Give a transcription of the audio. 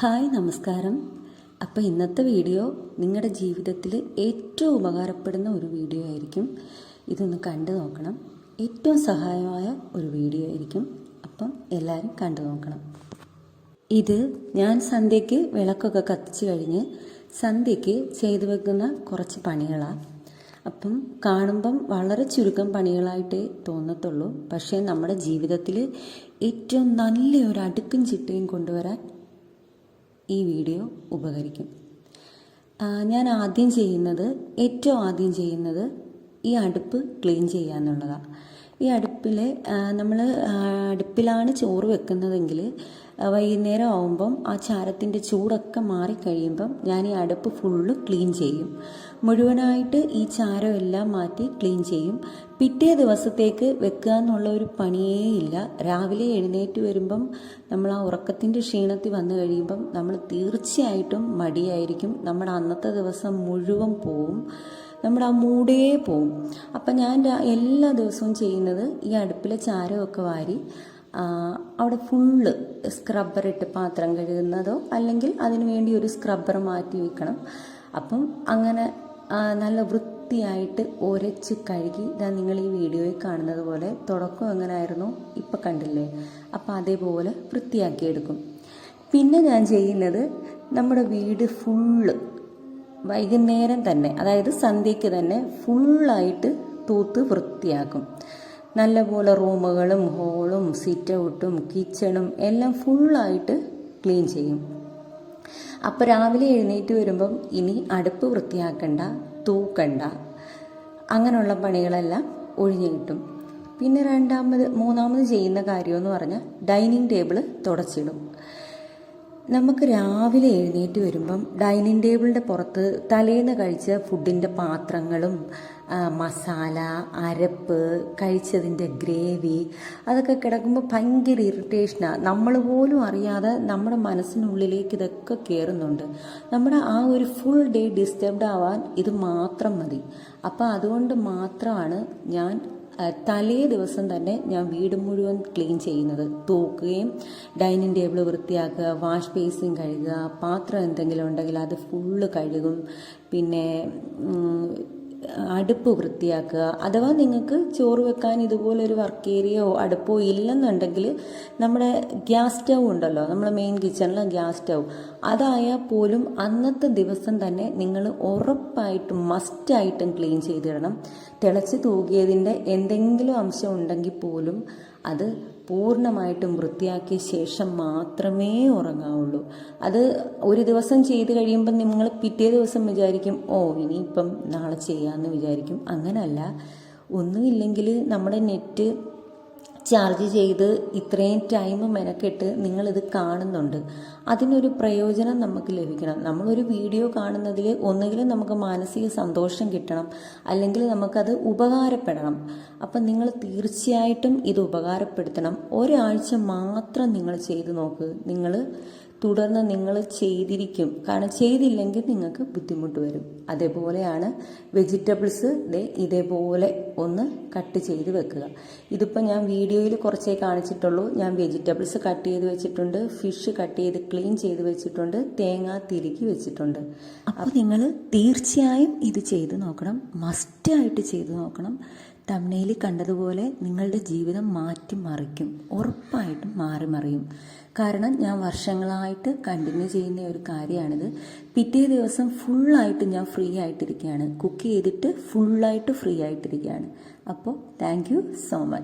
Hi നമസ്കാരം. അപ്പോൾ ഇന്നത്തെ വീഡിയോ നിങ്ങളുടെ ജീവിതത്തിൽ ഏറ്റവും ഉപകാരപ്പെടുന്ന ഒരു വീഡിയോ ആയിരിക്കും. ഇതൊന്ന് കണ്ടു നോക്കണം. ഏറ്റവും സഹായമായ ഒരു വീഡിയോ ആയിരിക്കും. അപ്പം എല്ലാവരും കണ്ടു നോക്കണം. ഇത് ഞാൻ സന്ധ്യയ്ക്ക് വിളക്കൊക്കെ കത്തിച്ച് കഴിഞ്ഞ് സന്ധ്യയ്ക്ക് ചെയ്തു വെക്കുന്ന കുറച്ച് പണികളാണ് അപ്പം കാണുമ്പം വളരെ ചുരുക്കം പണികളായിട്ടേ തോന്നത്തുള്ളൂ. പക്ഷേ നമ്മുടെ ജീവിതത്തിൽ ഏറ്റവും നല്ല ഒരു അടുക്കും ചിട്ടയും കൊണ്ടുവരാൻ ഈ വീഡിയോ ഉപകരിക്കും. ഞാൻ ആദ്യം ചെയ്യുന്നത് ഏറ്റവും ആദ്യം ചെയ്യുന്നത് ഈ അടുപ്പ് ക്ലീൻ ചെയ്യുക എന്നുള്ളതാണ് ഈ അടുപ്പിൽ നമ്മൾ അടുപ്പിലാണ് ചോറ് വെക്കുന്നതെങ്കിൽ വൈകുന്നേരം ആവുമ്പം ആ ചാരത്തിന്റെ ചൂടൊക്കെ മാറിക്കഴിയുമ്പം ഞാൻ ഈ അടുപ്പ് ഫുള്ള് ക്ലീൻ ചെയ്യും. മുഴുവനായിട്ട് ഈ ചാരം എല്ലാം മാറ്റി ക്ലീൻ ചെയ്യും. പിറ്റേ ദിവസത്തേക്ക് വെക്കുക എന്നുള്ള ഒരു പണിയേ ഇല്ല. രാവിലെ എഴുന്നേറ്റ് വരുമ്പം നമ്മൾ ആ ഉറക്കത്തിന്റെ ക്ഷീണത്തിൽ വന്നു കഴിയുമ്പം നമ്മൾ തീർച്ചയായിട്ടും മടിയായിരിക്കും. നമ്മുടെ അന്നത്തെ ദിവസം മുഴുവൻ പോവും. നമ്മുടെ ആ മൂടേ പോവും. അപ്പം ഞാൻ എല്ലാ ദിവസവും ചെയ്യുന്നത് ഈ അടുപ്പിലെ ചാരമൊക്കെ വാരി അവിടെ ഫുള്ള് സ്ക്രബ്ബർ ഇട്ട് പാത്രം കഴുകുന്നതോ അല്ലെങ്കിൽ അതിനു വേണ്ടി ഒരു സ്ക്രബ്ബർ മാറ്റി വെക്കണം. അപ്പം അങ്ങനെ നല്ല വൃത്തിയായിട്ട് ഒരച്ച് കഴുകി ഇതാ നിങ്ങൾ ഈ വീഡിയോയിൽ കാണുന്നത് പോലെ തുടക്കം എങ്ങനെയായിരുന്നു ഇപ്പം കണ്ടില്ലേ? അപ്പം അതേപോലെ വൃത്തിയാക്കിയെടുക്കും പിന്നെ ഞാൻ ചെയ്യുന്നത് നമ്മുടെ വീട് ഫുള്ള് വൈകുന്നേരം തന്നെ അതായത് സന്ധ്യയ്ക്ക് തന്നെ ഫുള്ളായിട്ട് തൂത്ത് വൃത്തിയാക്കും. നല്ലപോലെ റൂമുകളും ഹോളും സിറ്റ് ഔട്ടും കിച്ചണും എല്ലാം ഫുള്ളായിട്ട് ക്ലീൻ ചെയ്യും. അപ്പോൾ രാവിലെ എഴുന്നേറ്റ് വരുമ്പം ഇനി അടുപ്പ് വൃത്തിയാക്കണ്ട തൂക്കണ്ട. അങ്ങനെയുള്ള പണികളെല്ലാം ഒഴിഞ്ഞു കിട്ടും. പിന്നെ രണ്ടാമത് മൂന്നാമത് ചെയ്യുന്ന കാര്യമെന്ന് പറഞ്ഞാൽ ഡൈനിങ് ടേബിൾ തുടച്ചിടും. നമുക്ക് രാവിലെ എഴുന്നേറ്റ് വരുമ്പം ഡൈനിങ് ടേബിളിന്റെ പുറത്ത് തലേന്ന് കഴിച്ച ഫുഡിന്റെ പാത്രങ്ങളും മസാല അരപ്പ് കഴിച്ചതിന്റെ ഗ്രേവി അതൊക്കെ കിടക്കുമ്പോൾ ഭയങ്കര ഇറിറ്റേഷനാണ് നമ്മൾ പോലും അറിയാതെ നമ്മുടെ മനസ്സിനുള്ളിലേക്ക് ഇതൊക്കെ കയറുന്നുണ്ട് നമ്മുടെ ആ ഒരു ഫുൾ ഡേ ഡിസ്റ്റർബ്ഡ് ആവാൻ ഇത് മാത്രം മതി. അപ്പോൾ അതുകൊണ്ട് മാത്രമാണ് ഞാൻ തലേ ദിവസം തന്നെ ഞാൻ വീട് മുഴുവൻ ക്ലീൻ ചെയ്യുന്നത്. തൂക്കുകയും ഡൈനിങ് ടേബിൾ വൃത്തിയാക്കുക വാഷ് ബേസിൻ കഴുകുക പാത്രം എന്തെങ്കിലും ഉണ്ടെങ്കിൽ അത് ഫുള്ള് കഴുകും. പിന്നെ അടുപ്പ് വൃത്തിയാക്കുക. അഥവാ നിങ്ങൾക്ക് ചോറ് വെക്കാൻ ഇതുപോലൊരു വർക്ക് ഏരിയയോ അടുപ്പോ ഇല്ലെന്നുണ്ടെങ്കിൽ നമ്മുടെ ഗ്യാസ് സ്റ്റൗ ഉണ്ടല്ലോ നമ്മുടെ മെയിൻ കിച്ചണിലെ ഗ്യാസ് സ്റ്റൗ. അതായാൽ പോലും അന്നത്തെ ദിവസം തന്നെ നിങ്ങൾ ഉറപ്പായിട്ടും മസ്റ്റായിട്ടും ക്ലീൻ ചെയ്തിടണം. തിളച്ച് തൂകിയതിന്റെ എന്തെങ്കിലും അംശം ഉണ്ടെങ്കിൽ പോലും അത് പൂർണമായിട്ടും വൃത്തിയാക്കിയ ശേഷം മാത്രമേ ഉറങ്ങാവുള്ളൂ. അത് ഒരു ദിവസം ചെയ്ത് കഴിയുമ്പോൾ നിങ്ങൾ പിറ്റേ ദിവസം വിചാരിക്കും ഓ ഇനിയിപ്പം നാളെ ചെയ്യാമെന്ന് വിചാരിക്കും. അങ്ങനല്ല. ഒന്നുമില്ലെങ്കിൽ നമ്മുടെ നെറ്റ് ചാർജ് ചെയ്ത് ഇത്രയും ടൈം മെനക്കെട്ട് നിങ്ങളിത് കാണുന്നുണ്ട്. അതിനൊരു പ്രയോജനം നമുക്ക് ലഭിക്കണം. നമ്മളൊരു വീഡിയോ കാണുന്നതിൽ ഒന്നുകിലും നമുക്ക് മാനസിക സന്തോഷം കിട്ടണം അല്ലെങ്കിൽ നമുക്കത് ഉപകാരപ്പെടണം. അപ്പം നിങ്ങൾ തീർച്ചയായിട്ടും ഇത് ഉപകാരപ്പെടുത്തണം. ഒരാഴ്ച മാത്രം നിങ്ങൾ ചെയ്തു നോക്ക്. നിങ്ങൾ തുടർന്ന് നിങ്ങൾ ചെയ്തിരിക്കും. കാരണം ചെയ്തില്ലെങ്കിൽ നിങ്ങൾക്ക് ബുദ്ധിമുട്ട് വരും. അതേപോലെയാണ് വെജിറ്റബിൾസ് ദേ ഇതേപോലെ ഒന്ന് കട്ട് ചെയ്ത് വെക്കുക. ഇതിപ്പോൾ ഞാൻ വീഡിയോയിൽ കുറച്ചേ കാണിച്ചിട്ടുള്ളൂ. ഞാൻ വെജിറ്റബിൾസ് കട്ട് ചെയ്ത് വെച്ചിട്ടുണ്ട്. ഫിഷ് കട്ട് ചെയ്ത് ക്ലീൻ ചെയ്ത് വെച്ചിട്ടുണ്ട്. തേങ്ങ തിരുകി വെച്ചിട്ടുണ്ട്. അപ്പോൾ നിങ്ങൾ തീർച്ചയായും ഇത് ചെയ്ത് നോക്കണം. മസ്റ്റായിട്ട് ചെയ്ത് നോക്കണം. തമ്മനയിൽ കണ്ടതുപോലെ നിങ്ങളുടെ ജീവിതം മാറ്റി മറിക്കും ഉറപ്പായിട്ടും മാറി മറിയും കാരണം ഞാൻ വർഷങ്ങളായിട്ട് കണ്ടിന്യൂ ചെയ്യുന്ന ഒരു കാര്യമാണിത്. പിറ്റേ ദിവസം ഫുള്ളായിട്ട് ഞാൻ ഫ്രീ ആയിട്ടിരിക്കുകയാണ്. കുക്ക് ചെയ്തിട്ട് ഫുള്ളായിട്ട് ഫ്രീ ആയിട്ടിരിക്കുകയാണ്. അപ്പോൾ താങ്ക് സോ മച്ച്